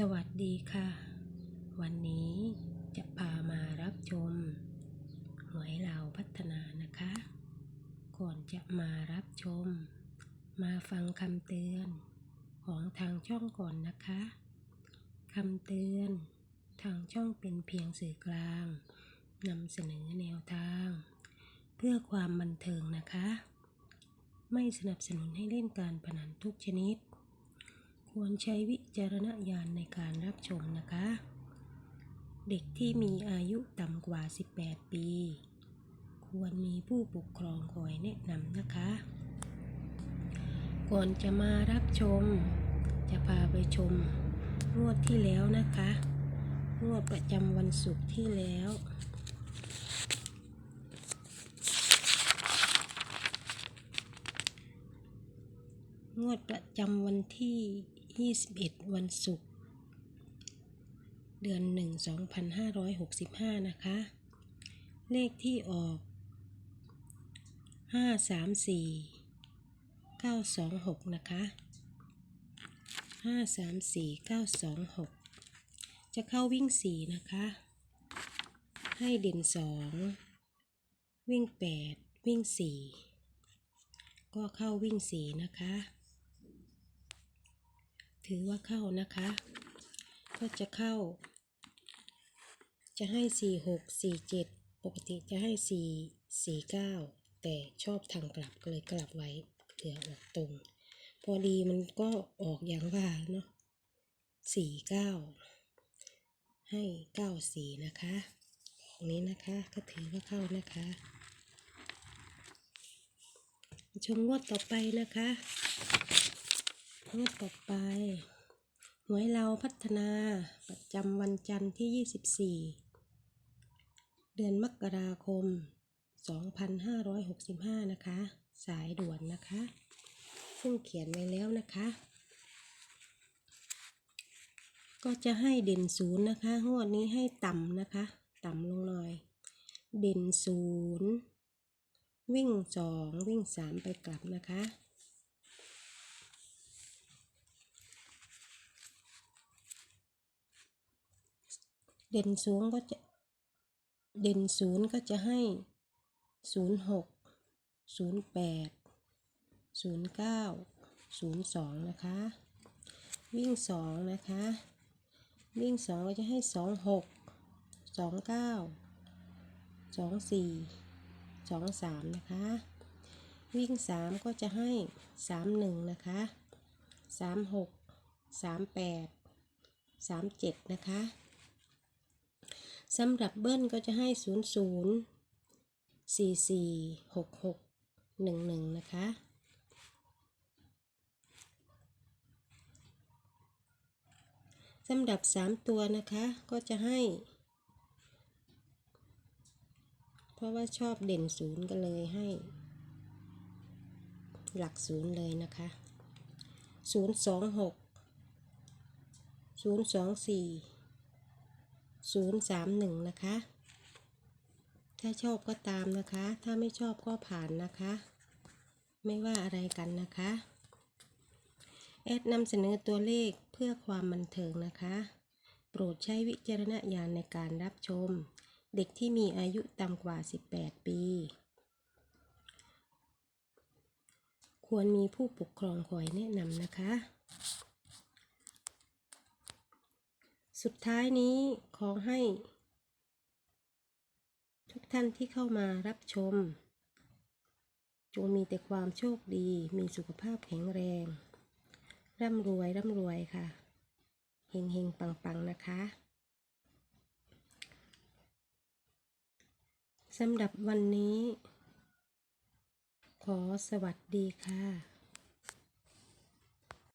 สวัสดีค่ะ วันนี้จะพามารับชมหวยเราพัฒนานะคะ ก่อนจะมารับชม มาฟังคำเตือนของทางช่องก่อนนะคะคำเตือน ทางช่องเป็นเพียงสื่อกลางนำเสนอแนวทาง เพื่อความบันเทิงนะคะ ไม่สนับสนุนให้เล่นการพนันทุกชนิด ควรใช้วิจารณญาณในการรับชมนะคะ เด็กที่มีอายุต่ำกว่า 18 ปี ควรมีผู้ปกครองคอยแนะนำนะคะ ก่อนจะมารับชม จะพาไปชมงวดที่แล้วนะคะงวดประจำวันศุกร์ที่แล้วงวดประจำวันที่ 21 วันศุกร์เดือน 1 2565 นะคะ เลขที่ออก 534 926 นะคะ 534 926 จะเข้าวิ่ง 4 นะคะ ให้เด่น 2 วิ่ง 8 วิ่ง 4 ก็เข้าวิ่ง 4 นะคะ ถือว่าเข้านะคะ ก็จะเข้า จะให้สี่หกสี่เจ็ดปกติจะให้สี่สี่เก้าแต่ชอบทางกลับก็เลยกลับไว้เผื่อออกตรง พอดีมันก็ออกอย่างว่าเนาะสี่เก้าให้เก้าสี่นะคะออกนี้นะคะก็ถือว่าเข้านะคะชมงวดต่อไปนะคะ งวดต่อไป หวยเราพัฒนาประจำวันจันทร์ที่ 24 เดือนมกราคม 2565 นะคะ สายด่วนนะคะ ซึ่งเขียนไว้แล้วนะคะ ก็จะให้เด่นศูนย์นะคะ งวดนี้ให้ต่ำนะคะ ต่ำลงหน่อย เด่นศูนย์วิ่งสองวิ่งสามไปกลับนะคะ เด่นสูงก็จะ เด่นศูนย์ก็จะให้ศูนย์หกศูนย์แปดศูนย์เก้าศูนย์สองนะคะ วิ่งสองนะคะ วิ่งสองก็จะให้สองหกสองเก้าสองสี่สองสามนะคะ วิ่งสามก็จะให้สามหนึ่งนะคะสามหกสามแปดสามเจ็ดนะคะ สำหรับเบิ้ลก็จะให้ 0 0 4 4 6 6 1 1 นะคะ สำหรับ 3 ตัวนะคะก็จะให้ เพราะว่าชอบเด่นศูนย์ก็เลยให้ หลักศูนย์เลยนะคะ 0 2 6 0 2 4 ศูนย์สามหนึ่งนะคะ ถ้าชอบก็ตามนะคะ ถ้าไม่ชอบก็ผ่านนะคะ ไม่ว่าอะไรกันนะคะ แอดนำเสนอตัวเลขเพื่อความบันเทิงนะคะ โปรดใช้วิจารณญาณในการรับชม เด็กที่มีอายุต่ำกว่า 18 ปี ควรมีผู้ปกครองคอยแนะนำนะคะ สุดท้ายนี้ขอให้ ทุกท่านที่เข้ามารับชม จงมีแต่ความโชคดี มีสุขภาพแข็งแรง ร่ำรวย ร่ำรวยค่ะ เฮงเฮงปังปังนะคะสำหรับวันนี้ ขอสวัสดีค่ะ